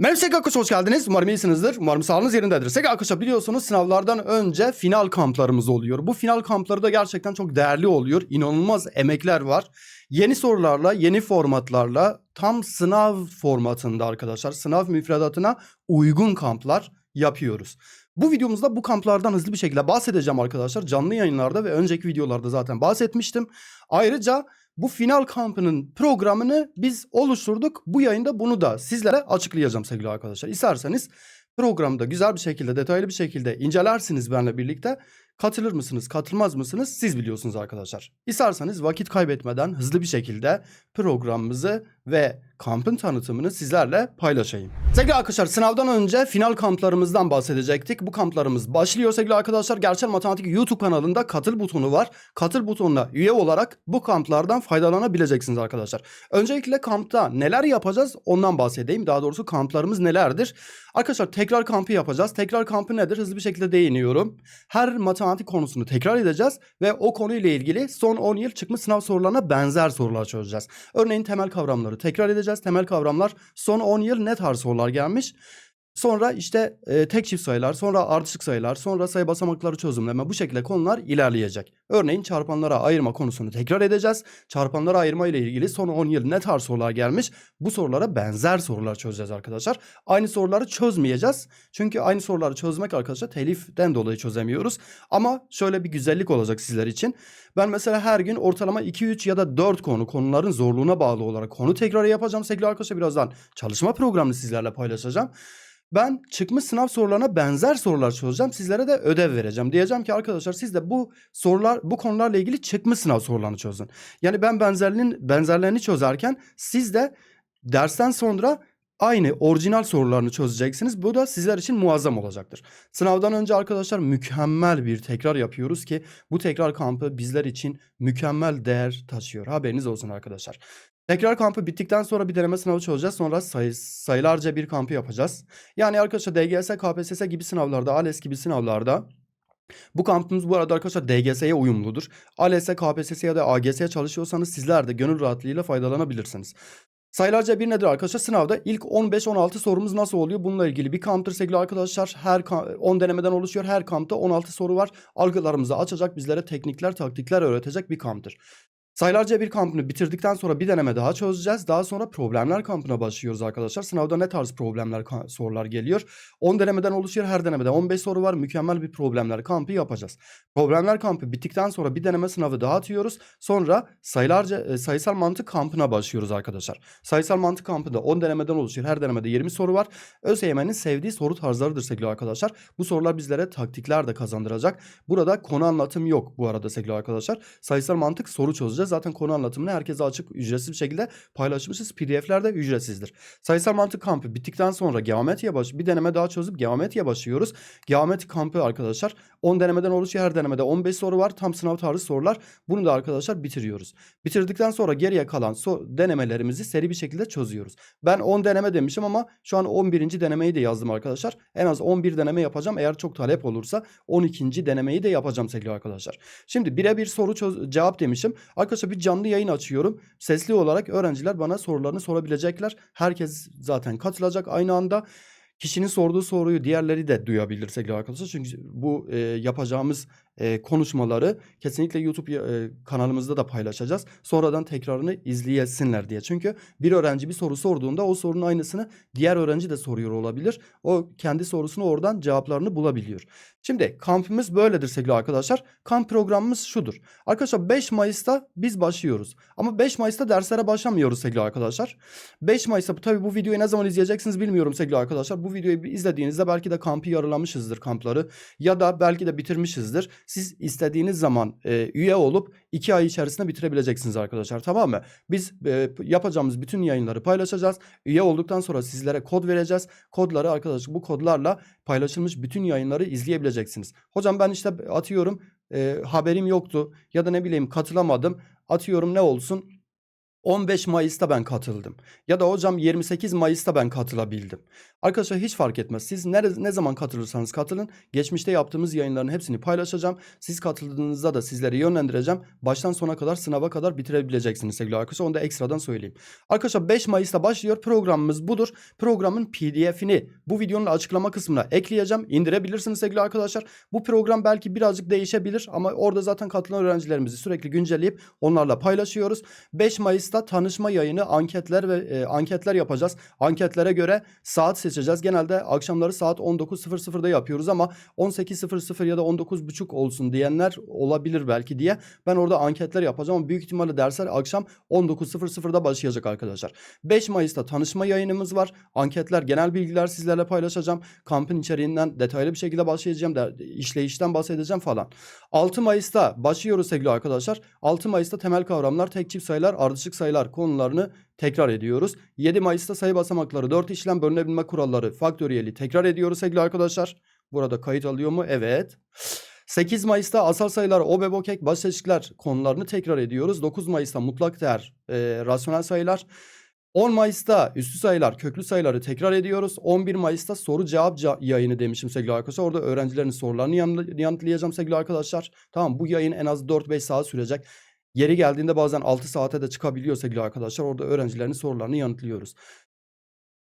Merhaba Sega Arkadaşlar hoş geldiniz. Umarım iyisinizdir. Umarım sağlığınız yerindedir. Sega Arkadaşlar biliyorsunuz sınavlardan önce final kamplarımız oluyor. Bu final kampları da gerçekten çok değerli oluyor. İnanılmaz emekler var. Yeni sorularla, yeni formatlarla tam sınav formatında arkadaşlar sınav müfredatına uygun kamplar yapıyoruz. Bu videomuzda bu kamplardan hızlı bir şekilde bahsedeceğim arkadaşlar. Canlı yayınlarda ve önceki videolarda zaten bahsetmiştim. Ayrıca bu final kampının programını biz oluşturduk. Bu yayında bunu da sizlere açıklayacağım sevgili arkadaşlar. İsterseniz programda güzel bir şekilde, detaylı bir şekilde incelersiniz benimle birlikte. Katılır mısınız, katılmaz mısınız siz biliyorsunuz arkadaşlar. İsterseniz vakit kaybetmeden hızlı bir şekilde programımızı ve kampın tanıtımını sizlerle paylaşayım. Sevgili arkadaşlar sınavdan önce final kamplarımızdan bahsedecektik. Bu kamplarımız başlıyor sevgili arkadaşlar. Gerçel Matematik YouTube kanalında katıl butonu var. Katıl butonuna üye olarak bu kamplardan faydalanabileceksiniz arkadaşlar. Öncelikle kampta neler yapacağız ondan bahsedeyim. Daha doğrusu kamplarımız nelerdir? Arkadaşlar tekrar kampı yapacağız. Tekrar kampı nedir? Hızlı bir şekilde değiniyorum. Her matematik konusunu tekrar edeceğiz ve o konuyla ilgili son 10 yıl çıkmış sınav sorularına benzer sorular çözeceğiz. Örneğin temel kavramları tekrar edeceğiz. Temel kavramlar son 10 yıl ne tarz sorular gelmiş? Sonra işte e, tek çift sayılar, sonra ardışık sayılar, sonra sayı basamakları çözümleme bu şekilde konular ilerleyecek. Örneğin çarpanlara ayırma konusunu tekrar edeceğiz. Çarpanlara ayırma ile ilgili son 10 yıl ne tarz sorular gelmiş? Bu sorulara benzer sorular çözeceğiz arkadaşlar. Aynı soruları çözmeyeceğiz. Çünkü aynı soruları çözmek arkadaşlar teliften dolayı çözemiyoruz. Ama şöyle bir güzellik olacak sizler için. Ben mesela her gün ortalama 2-3 ya da 4 konu konuların zorluğuna bağlı olarak konu tekrarı yapacağım. Sevgili arkadaşlar birazdan çalışma programını sizlerle paylaşacağım. Ben çıkmış sınav sorularına benzer sorular çözeceğim. Sizlere de ödev vereceğim. Diyeceğim ki arkadaşlar siz de bu sorular bu konularla ilgili çıkmış sınav sorularını çözün. Yani ben benzerliğin benzerlerini çözerken siz de dersten sonra aynı orijinal sorularını çözeceksiniz. Bu da sizler için muazzam olacaktır. Sınavdan önce arkadaşlar mükemmel bir tekrar yapıyoruz ki bu tekrar kampı bizler için mükemmel değer taşıyor. Haberiniz olsun arkadaşlar. Tekrar kampı bittikten sonra bir deneme sınavı çözeceğiz. Sonra sayı, sayılarca bir kampı yapacağız. Yani arkadaşlar DGS, KPSS gibi sınavlarda, ALES gibi sınavlarda bu kampımız bu arada arkadaşlar DGS'ye uyumludur. ALES, KPSS ya da AGS'ye çalışıyorsanız sizler de gönül rahatlığıyla faydalanabilirsiniz. Sayılarca bir nedir arkadaşlar? Sınavda ilk 15-16 sorumuz nasıl oluyor? Bununla ilgili bir kamptır sevgili arkadaşlar. Her 10 denemeden oluşuyor. Her kampta 16 soru var. Algılarımızı açacak, bizlere teknikler, taktikler öğretecek bir kamptır. Sayılarca bir kampını bitirdikten sonra bir deneme daha çözeceğiz. Daha sonra problemler kampına başlıyoruz arkadaşlar. Sınavda ne tarz problemler sorular geliyor? 10 denemeden oluşuyor. Her denemede 15 soru var. Mükemmel bir problemler kampı yapacağız. Problemler kampı bittikten sonra bir deneme sınavı daha atıyoruz. Sonra sayılarca e, sayısal mantık kampına başlıyoruz arkadaşlar. Sayısal mantık kampında 10 denemeden oluşuyor. Her denemede 20 soru var. ÖSYM'nin sevdiği soru tarzlarıdır sevgili arkadaşlar. Bu sorular bizlere taktikler de kazandıracak. Burada konu anlatım yok bu arada sevgili arkadaşlar. Sayısal mantık soru çözeceğiz zaten konu anlatımını herkese açık ücretsiz bir şekilde paylaşmışız. PDF'ler de ücretsizdir. Sayısal mantık kampı bittikten sonra geometriye baş bir deneme daha çözüp geometriye başlıyoruz. Geometri kampı arkadaşlar 10 denemeden oluşuyor. Her denemede 15 soru var. Tam sınav tarzı sorular. Bunu da arkadaşlar bitiriyoruz. Bitirdikten sonra geriye kalan so denemelerimizi seri bir şekilde çözüyoruz. Ben 10 deneme demişim ama şu an 11. denemeyi de yazdım arkadaşlar. En az 11 deneme yapacağım. Eğer çok talep olursa 12. denemeyi de yapacağım sevgili arkadaşlar. Şimdi birebir soru çöz cevap demişim. Arkadaşlar bir canlı yayın açıyorum. Sesli olarak öğrenciler bana sorularını sorabilecekler. Herkes zaten katılacak aynı anda. Kişinin sorduğu soruyu diğerleri de duyabilir sevgili arkadaşlar. Çünkü bu e, yapacağımız konuşmaları kesinlikle YouTube kanalımızda da paylaşacağız. Sonradan tekrarını izleyesinler diye. Çünkü bir öğrenci bir soru sorduğunda o sorunun aynısını diğer öğrenci de soruyor olabilir. O kendi sorusunu oradan cevaplarını bulabiliyor. Şimdi kampımız böyledir sevgili arkadaşlar. Kamp programımız şudur. Arkadaşlar 5 Mayıs'ta biz başlıyoruz. Ama 5 Mayıs'ta derslere başlamıyoruz sevgili arkadaşlar. 5 Mayıs'ta tabii bu videoyu ne zaman izleyeceksiniz bilmiyorum sevgili arkadaşlar. Bu videoyu izlediğinizde belki de kampı yarılamışızdır kampları. Ya da belki de bitirmişizdir. Siz istediğiniz zaman e, üye olup 2 ay içerisinde bitirebileceksiniz arkadaşlar tamam mı? Biz e, yapacağımız bütün yayınları paylaşacağız. Üye olduktan sonra sizlere kod vereceğiz. Kodları arkadaşlar bu kodlarla paylaşılmış bütün yayınları izleyebileceksiniz. Hocam ben işte atıyorum e, haberim yoktu ya da ne bileyim katılamadım. Atıyorum ne olsun 15 Mayıs'ta ben katıldım. Ya da hocam 28 Mayıs'ta ben katılabildim. Arkadaşlar hiç fark etmez. Siz ne, ne zaman katılırsanız katılın. Geçmişte yaptığımız yayınların hepsini paylaşacağım. Siz katıldığınızda da sizleri yönlendireceğim. Baştan sona kadar sınava kadar bitirebileceksiniz sevgili arkadaşlar. Onu da ekstradan söyleyeyim. Arkadaşlar 5 Mayıs'ta başlıyor. Programımız budur. Programın PDF'ini bu videonun açıklama kısmına ekleyeceğim. İndirebilirsiniz sevgili arkadaşlar. Bu program belki birazcık değişebilir ama orada zaten katılan öğrencilerimizi sürekli güncelleyip onlarla paylaşıyoruz. 5 Mayıs'ta tanışma yayını, anketler ve e, anketler yapacağız. Anketlere göre saat seçeceğiz. Genelde akşamları saat 19.00'da yapıyoruz ama 18.00 ya da 19.30 olsun diyenler olabilir belki diye ben orada anketler yapacağım ama büyük ihtimalle dersler akşam 19.00'da başlayacak arkadaşlar. 5 Mayıs'ta tanışma yayınımız var. Anketler, genel bilgiler sizlerle paylaşacağım. Kampın içeriğinden detaylı bir şekilde başlayacağım. Der, işleyişten bahsedeceğim falan. 6 Mayıs'ta başlıyoruz sevgili arkadaşlar. 6 Mayıs'ta temel kavramlar, tek çift sayılar, ardışık sayılar konularını tekrar ediyoruz. 7 Mayıs'ta sayı basamakları, 4 işlem, bölünebilme kuralları, faktöriyeli tekrar ediyoruz sevgili arkadaşlar. Burada kayıt alıyor mu? Evet. 8 Mayıs'ta asal sayılar, obe bokek, baş seçkiler konularını tekrar ediyoruz. 9 Mayıs'ta mutlak değer, e, rasyonel sayılar. 10 Mayıs'ta üstü sayılar, köklü sayıları tekrar ediyoruz. 11 Mayıs'ta soru cevap yayını demişim sevgili arkadaşlar. Orada öğrencilerin sorularını yanı- yanıtlayacağım sevgili arkadaşlar. Tamam bu yayın en az 4-5 saat sürecek. Yeri geldiğinde bazen 6 saate de çıkabiliyor sevgili arkadaşlar. Orada öğrencilerin sorularını yanıtlıyoruz.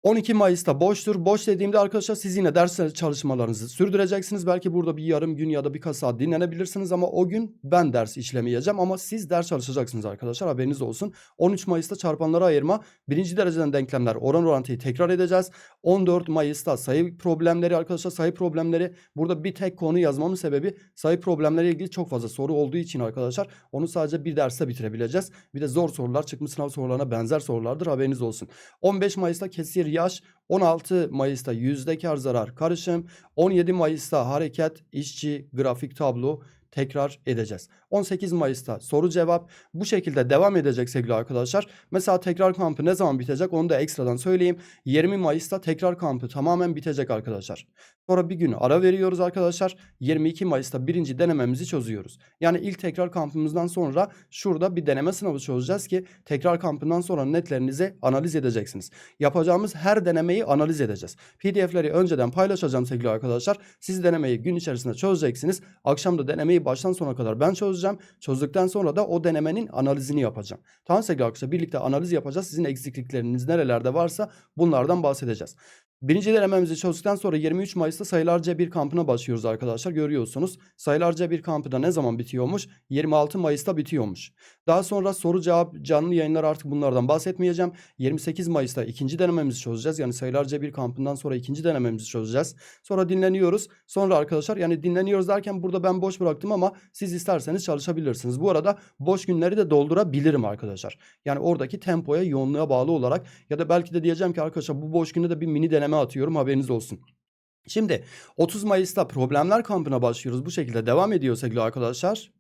12 Mayıs'ta boştur. Boş dediğimde arkadaşlar siz yine ders çalışmalarınızı sürdüreceksiniz. Belki burada bir yarım gün ya da birkaç saat dinlenebilirsiniz ama o gün ben ders işlemeyeceğim ama siz ders çalışacaksınız arkadaşlar haberiniz olsun. 13 Mayıs'ta çarpanlara ayırma, birinci dereceden denklemler, oran orantıyı tekrar edeceğiz. 14 Mayıs'ta sayı problemleri arkadaşlar sayı problemleri burada bir tek konu yazmamın sebebi sayı problemleriyle ilgili çok fazla soru olduğu için arkadaşlar onu sadece bir derste bitirebileceğiz. Bir de zor sorular çıkmış sınav sorularına benzer sorulardır haberiniz olsun. 15 Mayıs'ta kesir yaş, 16 Mayıs'ta yüzde kar zarar karışım, 17 Mayıs'ta hareket, işçi, grafik tablo tekrar edeceğiz. 18 Mayıs'ta soru cevap bu şekilde devam edecek sevgili arkadaşlar. Mesela tekrar kampı ne zaman bitecek onu da ekstradan söyleyeyim. 20 Mayıs'ta tekrar kampı tamamen bitecek arkadaşlar. Sonra bir gün ara veriyoruz arkadaşlar. 22 Mayıs'ta birinci denememizi çözüyoruz. Yani ilk tekrar kampımızdan sonra şurada bir deneme sınavı çözeceğiz ki tekrar kampından sonra netlerinizi analiz edeceksiniz. Yapacağımız her denemeyi analiz edeceğiz. PDF'leri önceden paylaşacağım sevgili arkadaşlar. Siz denemeyi gün içerisinde çözeceksiniz. Akşam da denemeyi baştan sona kadar ben çözeceğim. Çözdükten sonra da o denemenin analizini yapacağım. Tamam sevgili arkadaşlar birlikte analiz yapacağız. Sizin eksiklikleriniz nerelerde varsa bunlardan bahsedeceğiz. Birinci denememizi çözdükten sonra 23 Mayıs'ta sayılar C1 kampına başlıyoruz arkadaşlar. Görüyorsunuz. Sayılar C1 kampı da ne zaman bitiyormuş? 26 Mayıs'ta bitiyormuş. Daha sonra soru cevap canlı yayınlar artık bunlardan bahsetmeyeceğim. 28 Mayıs'ta ikinci denememizi çözeceğiz. Yani sayılar C1 kampından sonra ikinci denememizi çözeceğiz. Sonra dinleniyoruz. Sonra arkadaşlar yani dinleniyoruz derken burada ben boş bıraktım ama siz isterseniz çalışabilirsiniz. Bu arada boş günleri de doldurabilirim arkadaşlar. Yani oradaki tempoya, yoğunluğa bağlı olarak ya da belki de diyeceğim ki arkadaşlar bu boş günde de bir mini deneme atıyorum haberiniz olsun. Şimdi 30 Mayıs'ta problemler kampına başlıyoruz. Bu şekilde devam ediyor sevgili arkadaşlar.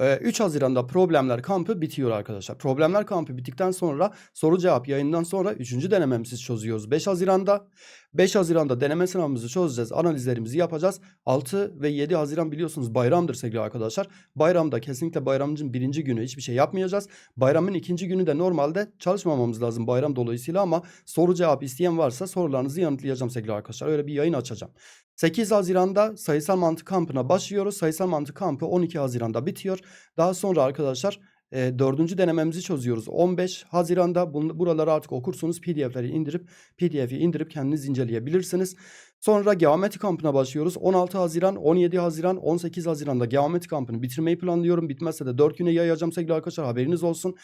Ee, 3 Haziran'da problemler kampı bitiyor arkadaşlar. Problemler kampı bittikten sonra soru cevap yayından sonra 3. denememizi çözüyoruz 5 Haziran'da. 5 Haziran'da deneme sınavımızı çözeceğiz. Analizlerimizi yapacağız. 6 ve 7 Haziran biliyorsunuz bayramdır sevgili arkadaşlar. Bayramda kesinlikle bayramın birinci günü hiçbir şey yapmayacağız. Bayramın ikinci günü de normalde çalışmamamız lazım bayram dolayısıyla ama soru cevap isteyen varsa sorularınızı yanıtlayacağım sevgili arkadaşlar. Öyle bir yayın açacağım. 8 Haziran'da sayısal mantık kampına başlıyoruz. Sayısal mantık kampı 12 Haziran'da bitiyor. Daha sonra arkadaşlar e, dördüncü denememizi çözüyoruz. 15 Haziran'da bunu, buraları artık okursunuz. PDF'leri indirip PDF'i indirip kendiniz inceleyebilirsiniz. Sonra geometri kampına başlıyoruz. 16 Haziran, 17 Haziran, 18 Haziran'da geometri kampını bitirmeyi planlıyorum. Bitmezse de 4 güne yayacağım sevgili arkadaşlar haberiniz olsun.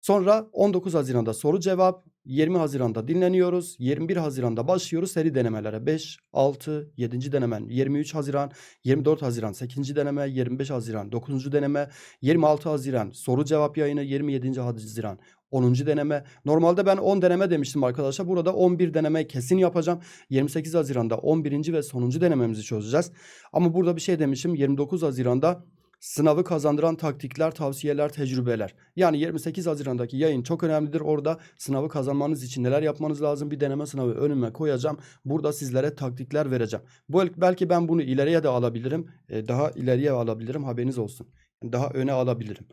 Sonra 19 Haziran'da soru cevap, 20 Haziran'da dinleniyoruz, 21 Haziran'da başlıyoruz seri denemelere. 5, 6, 7. denemen, 23 Haziran, 24 Haziran 8. deneme, 25 Haziran 9. deneme, 26 Haziran soru cevap yayını, 27. Haziran 10. deneme. Normalde ben 10 deneme demiştim arkadaşlar. Burada 11 deneme kesin yapacağım. 28 Haziran'da 11. ve sonuncu denememizi çözeceğiz. Ama burada bir şey demişim. 29 Haziran'da Sınavı kazandıran taktikler, tavsiyeler, tecrübeler. Yani 28 Haziran'daki yayın çok önemlidir. Orada sınavı kazanmanız için neler yapmanız lazım? Bir deneme sınavı önüme koyacağım. Burada sizlere taktikler vereceğim. Bu belki ben bunu ileriye de alabilirim. Daha ileriye alabilirim. Haberiniz olsun. Daha öne alabilirim.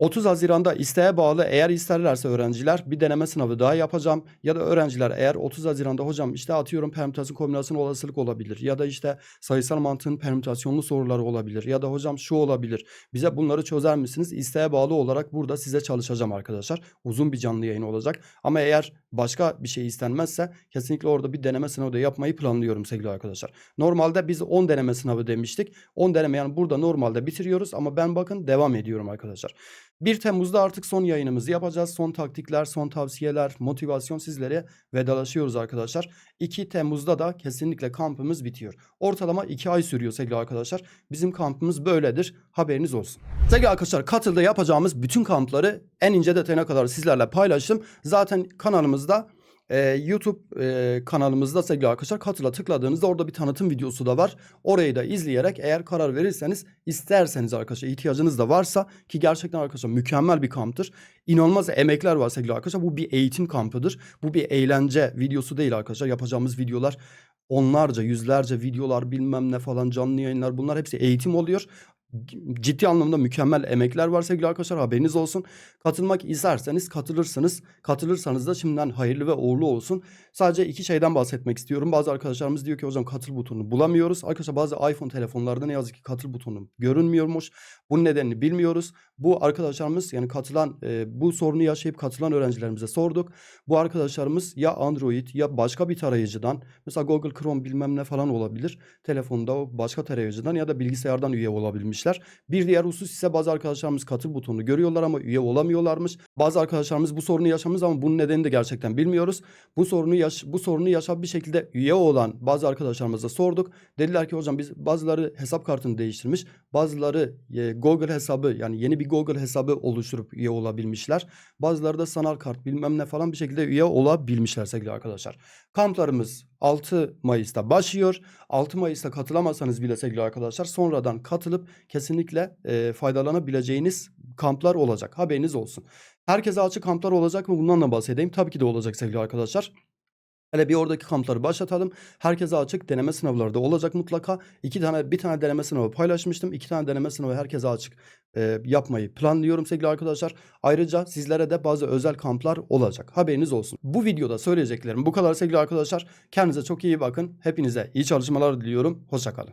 30 Haziran'da isteğe bağlı eğer isterlerse öğrenciler bir deneme sınavı daha yapacağım. Ya da öğrenciler eğer 30 Haziran'da hocam işte atıyorum permütasyon kombinasyon olasılık olabilir. Ya da işte sayısal mantığın permütasyonlu soruları olabilir. Ya da hocam şu olabilir. Bize bunları çözer misiniz? İsteğe bağlı olarak burada size çalışacağım arkadaşlar. Uzun bir canlı yayın olacak. Ama eğer başka bir şey istenmezse kesinlikle orada bir deneme sınavı da yapmayı planlıyorum sevgili arkadaşlar. Normalde biz 10 deneme sınavı demiştik. 10 deneme yani burada normalde bitiriyoruz ama ben bakın devam ediyorum arkadaşlar. 1 Temmuz'da artık son yayınımızı yapacağız. Son taktikler, son tavsiyeler, motivasyon sizlere vedalaşıyoruz arkadaşlar. 2 Temmuz'da da kesinlikle kampımız bitiyor. Ortalama 2 ay sürüyor sevgili arkadaşlar. Bizim kampımız böyledir. Haberiniz olsun. Sevgili arkadaşlar katılda yapacağımız bütün kampları en ince detayına kadar sizlerle paylaştım. Zaten kanalımızda ee, YouTube e, kanalımızda sevgili arkadaşlar katıla tıkladığınızda orada bir tanıtım videosu da var. Orayı da izleyerek eğer karar verirseniz isterseniz arkadaşlar ihtiyacınız da varsa ki gerçekten arkadaşlar mükemmel bir kamptır. İnanılmaz emekler var sevgili arkadaşlar. Bu bir eğitim kampıdır. Bu bir eğlence videosu değil arkadaşlar. Yapacağımız videolar onlarca yüzlerce videolar bilmem ne falan canlı yayınlar bunlar hepsi eğitim oluyor ciddi anlamda mükemmel emekler var sevgili arkadaşlar haberiniz olsun. Katılmak isterseniz katılırsınız. Katılırsanız da şimdiden hayırlı ve uğurlu olsun. Sadece iki şeyden bahsetmek istiyorum. Bazı arkadaşlarımız diyor ki hocam katıl butonunu bulamıyoruz. Arkadaşlar bazı iPhone telefonlarda ne yazık ki katıl butonu görünmüyormuş. Bunun nedenini bilmiyoruz. Bu arkadaşlarımız yani katılan e, bu sorunu yaşayıp katılan öğrencilerimize sorduk. Bu arkadaşlarımız ya Android ya başka bir tarayıcıdan mesela Google Chrome bilmem ne falan olabilir. Telefonda başka tarayıcıdan ya da bilgisayardan üye olabilmişler. Bir diğer husus ise bazı arkadaşlarımız katıl butonunu görüyorlar ama üye olamıyorlarmış. Bazı arkadaşlarımız bu sorunu yaşamış ama bunun nedenini de gerçekten bilmiyoruz. Bu sorunu yaş bu sorunu yaşap bir şekilde üye olan bazı arkadaşlarımıza sorduk. Dediler ki hocam biz bazıları hesap kartını değiştirmiş. Bazıları e, Google hesabı yani yeni bir Google hesabı oluşturup üye olabilmişler. Bazıları da sanal kart bilmem ne falan bir şekilde üye olabilmişler sevgili arkadaşlar. Kamplarımız 6 Mayıs'ta başlıyor. 6 Mayıs'ta katılamazsanız bile sevgili arkadaşlar sonradan katılıp kesinlikle e, faydalanabileceğiniz kamplar olacak. Haberiniz olsun. Herkese açık kamplar olacak mı? Bundan da bahsedeyim. Tabii ki de olacak sevgili arkadaşlar. Hele bir oradaki kampları başlatalım. Herkese açık deneme sınavları da olacak mutlaka. İki tane bir tane deneme sınavı paylaşmıştım. İki tane deneme sınavı herkese açık e, yapmayı planlıyorum sevgili arkadaşlar. Ayrıca sizlere de bazı özel kamplar olacak. Haberiniz olsun. Bu videoda söyleyeceklerim bu kadar sevgili arkadaşlar. Kendinize çok iyi bakın. Hepinize iyi çalışmalar diliyorum. Hoşçakalın.